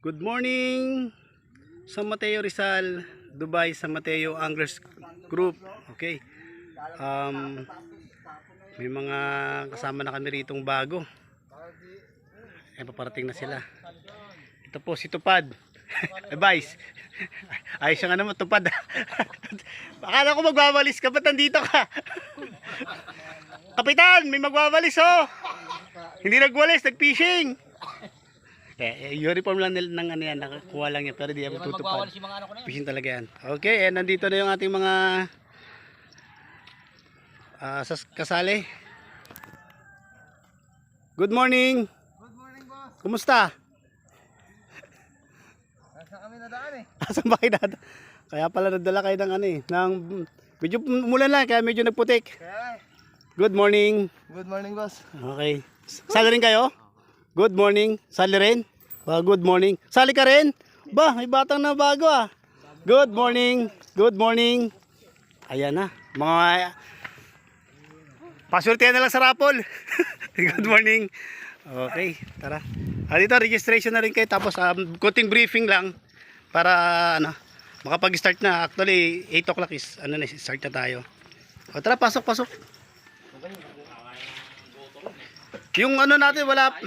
Good morning San Mateo Rizal, Dubai, San Mateo Anglers Group. Okay. Um, may mga kasama na kami ritong bago. Eh, paparating na sila. Ito po si Tupad. Advice. Ayos siya nga naman, Tupad. Akala ko magwawalis ka, ba't nandito ka? Kapitan, may magwawalis oh. Hindi nagwalis, nag-fishing. Eh, eh, uniform lang nila ng ano yan, nakakuha lang yan, pero di ako tutupad. Magwawalis yung mga ano. Fishing talaga yan. Okay, eh, nandito na yung ating mga ah, sas kasali. Good morning. Good morning, boss. Kumusta? Nasa kami nadaan eh. Asan ba kayo dada? Kaya pala nadala kayo ng ano eh, ng medyo umulan lang kaya medyo nagputik. Kaya, Good morning. good morning, boss. Okay. Sali rin kayo? Good morning. Sali rin? Ba, good morning. Sali ka rin? Ba, may batang na bago ah. Good morning. Good morning. Ayan na. Mga Pasultihan na lang sa rapol. good morning. Okay, tara. Ah, dito registration na rin kayo tapos um, kunting briefing lang para ano makapag-start na. Actually, 8 o'clock is ano na start na tayo. O tara, pasok, pasok. Yung ano natin wala